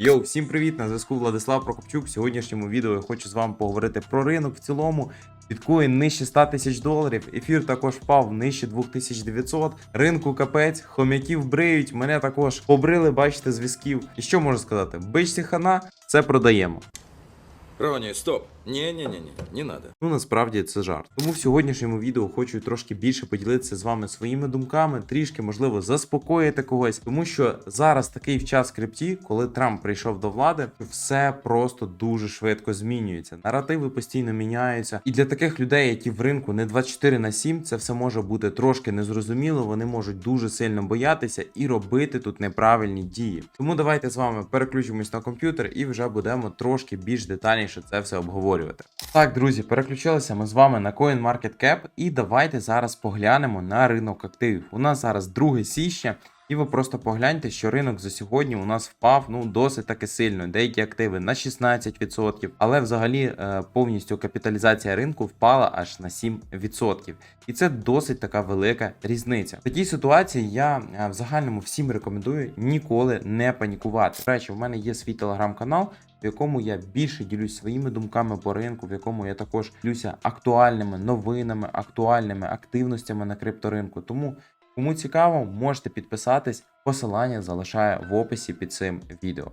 Йоу, всім привіт! На зв'язку Владислав Прокопчук. В сьогоднішньому відео я хочу з вами поговорити про ринок в цілому. Біткоін нижче 100 тисяч доларів, ефір також впав нижче 2900, ринку капець, хом'яків бриють, мене також побрили, бачите, зв'язків. І що можу сказати? Бичці хана, це продаємо. Роні, стоп. Не-не-не-не, не надо. Ну насправді це жарт. Тому в сьогоднішньому відео хочу трошки більше поділитися з вами своїми думками, трішки можливо заспокоїти когось, тому що зараз такий в час крипті, коли Трамп прийшов до влади, все просто дуже швидко змінюється. Наративи постійно міняються, і для таких людей, які в ринку не 24 на 7, це все може бути трошки незрозуміло. Вони можуть дуже сильно боятися і робити тут неправильні дії. Тому давайте з вами переключимось на комп'ютер і вже будемо трошки більш детальніше це все обговорювати. Так, друзі, переключилися ми з вами на CoinMarketCap і давайте зараз поглянемо на ринок активів. У нас зараз 2 січня. І ви просто погляньте, що ринок за сьогодні у нас впав ну досить таки сильно. Деякі активи на 16%, але взагалі е, повністю капіталізація ринку впала аж на 7%. І це досить така велика різниця. В такій ситуації я е, в загальному всім рекомендую ніколи не панікувати. До речі, в мене є свій телеграм-канал. В якому я більше ділюсь своїми думками по ринку, в якому я також ділюся актуальними новинами, актуальними активностями на крипторинку. Тому Кому цікаво, можете підписатись, посилання залишаю в описі під цим відео.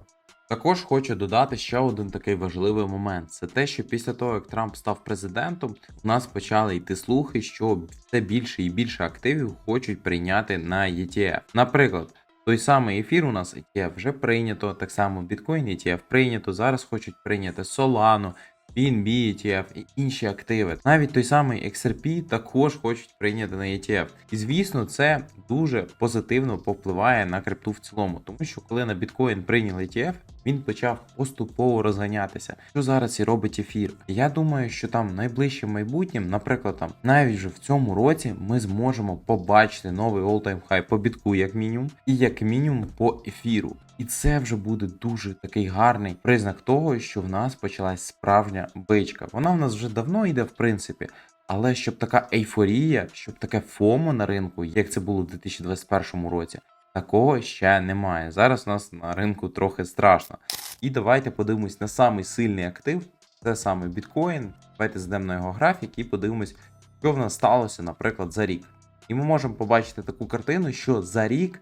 Також хочу додати ще один такий важливий момент: це те, що після того, як Трамп став президентом, у нас почали йти слухи, що все більше і більше активів хочуть прийняти на ETF. Наприклад, той самий ефір у нас ETF вже прийнято, так само біткоін ETF прийнято. Зараз хочуть прийняти Solano, BNB ETF і інші активи. Навіть той самий XRP також хочуть прийняти на ETF. І звісно, це дуже позитивно повпливає на крипту в цілому, тому що коли на біткоін прийняли ETF, він почав поступово розганятися. Що зараз і робить ефір? Я думаю, що там найближчим майбутнім, наприклад, там навіть вже в цьому році ми зможемо побачити новий all-time high по бітку, як мінімум, і як мінімум по ефіру. І це вже буде дуже такий гарний признак того, що в нас почалась справжня бичка. Вона в нас вже давно йде, в принципі. Але щоб така ейфорія, щоб таке ФОМО на ринку, як це було в 2021 році, такого ще немає. Зараз у нас на ринку трохи страшно. І давайте подивимось на самий сильний актив. Це саме біткоін. Давайте зайдемо на його графік і подивимось, що в нас сталося, наприклад, за рік. І ми можемо побачити таку картину, що за рік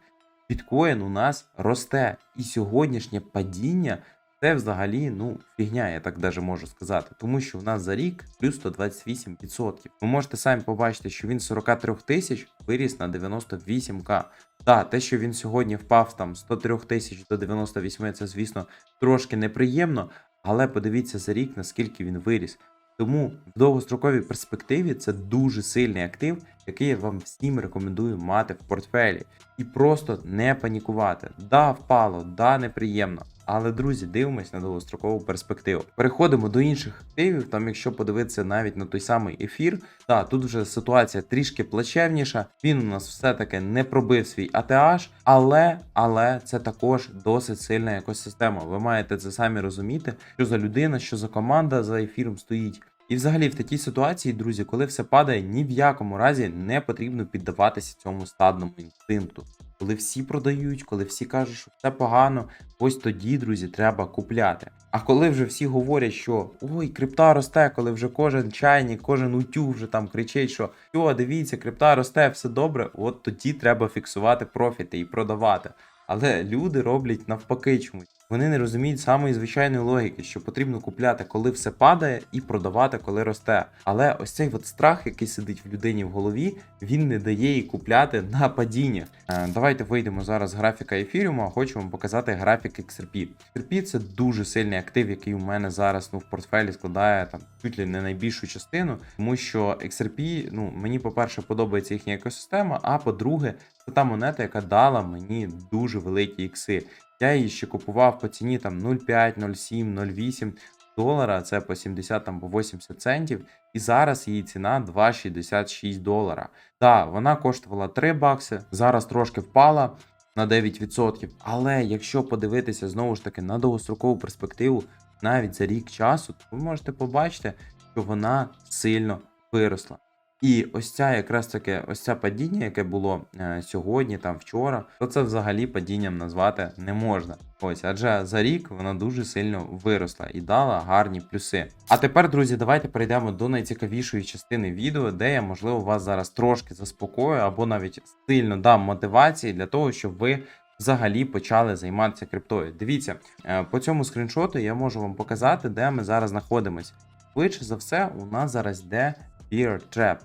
біткоін у нас росте. І сьогоднішнє падіння це взагалі ну фігня, я так даже можу сказати. Тому що в нас за рік плюс 128%. Ви можете самі побачити, що він з 43 тисяч виріс на 98к. Так, те, що він сьогодні впав там з 103 тисяч до 98, це, звісно, трошки неприємно, але подивіться за рік, наскільки він виріс. Тому в довгостроковій перспективі це дуже сильний актив, який я вам всім рекомендую мати в портфелі. І просто не панікувати. Да, впало, да, неприємно. Але, друзі, дивимось на довгострокову перспективу. Переходимо до інших активів. Там, якщо подивитися навіть на той самий ефір, да, тут вже ситуація трішки плачевніша. Він у нас все-таки не пробив свій ATH, але, але це також досить сильна екосистема. Ви маєте це самі розуміти, що за людина, що за команда за ефіром стоїть. І взагалі в такій ситуації, друзі, коли все падає, ні в якому разі не потрібно піддаватися цьому стадному інстинкту. Коли всі продають, коли всі кажуть, що все погано, ось тоді, друзі, треба купляти. А коли вже всі говорять, що ой, крипта росте, коли вже кожен чайник, кожен утюг вже там кричить, що о, дивіться, крипта росте, все добре, от тоді треба фіксувати профіти і продавати. Але люди роблять навпаки чомусь. Вони не розуміють самої звичайної логіки, що потрібно купляти, коли все падає, і продавати, коли росте. Але ось цей от страх, який сидить в людині в голові, він не дає їй купляти на падіння. Е, давайте вийдемо зараз з графіка ефіріуму, хочу вам показати графік XRP. XRP це дуже сильний актив, який у мене зараз ну, в портфелі складає там чуть ли не найбільшу частину, тому що XRP, ну мені, по-перше, подобається їхня екосистема, а по-друге, це та монета, яка дала мені дуже великі ікси. Я її ще купував по ціні там 0,5, 0,7, 0,8 долара, це по 70 там по 80 центів. І зараз її ціна 2,66 долара. Так, вона коштувала 3 бакси, зараз трошки впала на 9%. Але якщо подивитися знову ж таки на довгострокову перспективу, навіть за рік часу, то ви можете побачити, що вона сильно виросла. І ось ця якраз таке, ось це падіння, яке було е, сьогодні, там вчора, то це взагалі падінням назвати не можна. Ось, адже за рік вона дуже сильно виросла і дала гарні плюси. А тепер, друзі, давайте перейдемо до найцікавішої частини відео, де я, можливо, вас зараз трошки заспокою або навіть сильно дам мотивації для того, щоб ви взагалі почали займатися криптою. Дивіться, е, по цьому скріншоту я можу вам показати, де ми зараз знаходимося. Швидше за все, у нас зараз йде Bear Trap.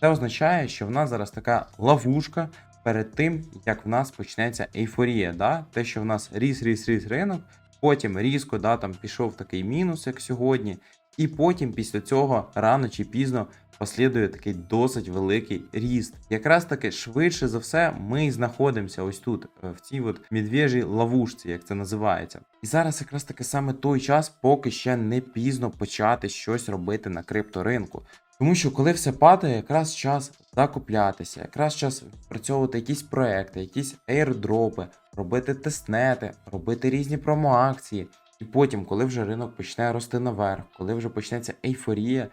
Це означає, що в нас зараз така ловушка перед тим, як в нас почнеться ейфорія. Да? Те, що в нас ріс, ріс, ріс ринок, потім різко да, там пішов такий мінус, як сьогодні, і потім після цього рано чи пізно послідує такий досить великий ріст. Якраз таки швидше за все ми знаходимося ось тут, е, в цій от медвежій ловушці, як це називається. І зараз якраз таки саме той час, поки ще не пізно почати щось робити на крипторинку. Тому що коли все падає, якраз час закуплятися, якраз час працьовувати якісь проекти, якісь ейрдропи, робити тестнети, робити різні промоакції. І потім, коли вже ринок почне рости наверх, коли вже почнеться ейфорія,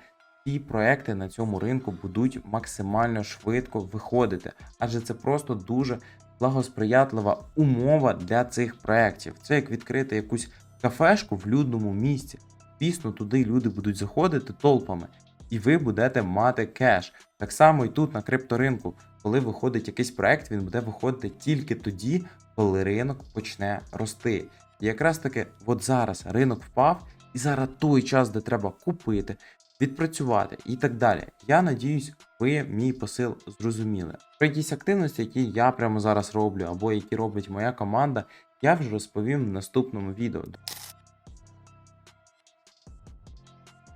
ці проекти на цьому ринку будуть максимально швидко виходити, адже це просто дуже благосприятлива умова для цих проєктів. Це як відкрити якусь кафешку в людному місці. Звісно, туди люди будуть заходити толпами, і ви будете мати кеш. Так само і тут на крипторинку, коли виходить якийсь проект, він буде виходити тільки тоді, коли ринок почне рости. І якраз таки, от зараз ринок впав, і зараз той час, де треба купити, відпрацювати і так далі. Я надіюсь, ви мій посил зрозуміли. Про якісь активності, які я прямо зараз роблю, або які робить моя команда, я вже розповім в наступному відео.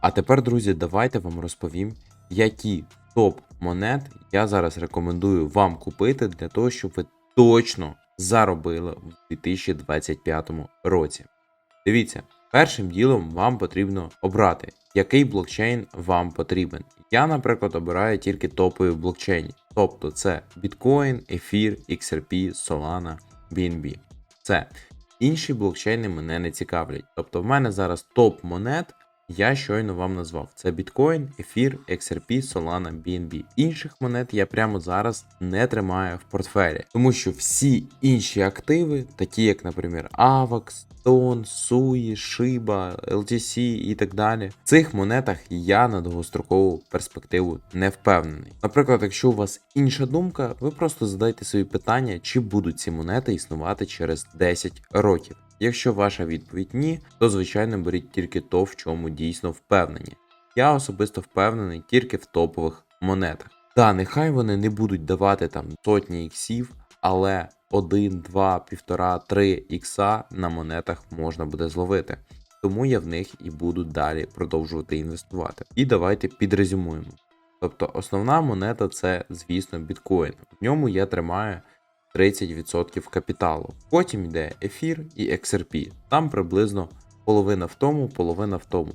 А тепер, друзі, давайте вам розповім, які топ монет я зараз рекомендую вам купити для того, щоб ви точно заробили в 2025 році. Дивіться, першим ділом вам потрібно обрати, який блокчейн вам потрібен. Я, наприклад, обираю тільки топові блокчейни. Тобто це Bitcoin, Ether, XRP, Solana, BNB. Це інші блокчейни мене не цікавлять. Тобто в мене зараз топ монет. Я щойно вам назвав це Bitcoin, Ether, XRP, Solana, BNB. Інших монет я прямо зараз не тримаю в портфелі, тому що всі інші активи, такі як, наприклад, AVAX, Stone, SUI, Shiba, LTC і так далі, в цих монетах я на довгострокову перспективу не впевнений. Наприклад, якщо у вас інша думка, ви просто задайте собі питання, чи будуть ці монети існувати через 10 років. Якщо ваша відповідь ні, то звичайно беріть тільки то, в чому дійсно впевнені. Я особисто впевнений тільки в топових монетах. Та нехай вони не будуть давати там сотні іксів, але 1, 2, 1,5, 3 ікса на монетах можна буде зловити. Тому я в них і буду далі продовжувати інвестувати. І давайте підрезюмуємо. Тобто основна монета це, звісно, біткоін. В ньому я тримаю 30% капіталу. Потім йде ефір і XRP. Там приблизно половина в тому, половина в тому.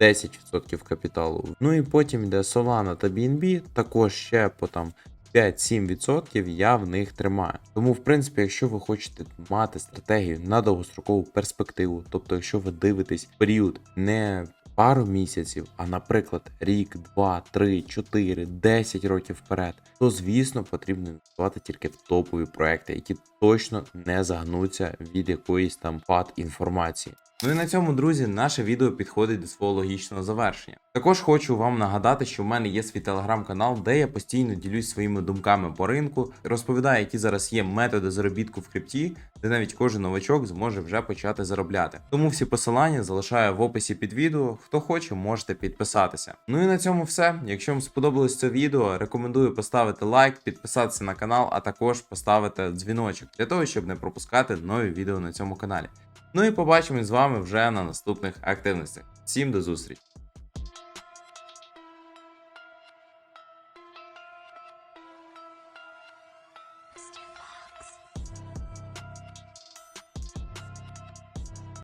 10% капіталу. Ну і потім йде Solana та BNB, також ще по там 5-7% я в них тримаю. Тому, в принципі, якщо ви хочете мати стратегію на довгострокову перспективу, тобто, якщо ви дивитесь період не пару місяців, а наприклад, рік, 2, 3, 4, 10 років вперед, то звісно потрібно інвестувати тільки в топові проекти, які точно не загнуться від якоїсь там пад інформації. Ну і на цьому, друзі, наше відео підходить до свого логічного завершення. Також хочу вам нагадати, що в мене є свій телеграм-канал, де я постійно ділюсь своїми думками по ринку, розповідаю, які зараз є методи заробітку в крипті, де навіть кожен новачок зможе вже почати заробляти. Тому всі посилання залишаю в описі під відео. Хто хоче, можете підписатися. Ну і на цьому все. Якщо вам сподобалось це відео, рекомендую поставити лайк, підписатися на канал, а також поставити дзвіночок для того, щоб не пропускати нові відео на цьому каналі. Ну і побачимось з вами вже на наступних активностях. Всім до зустрічі!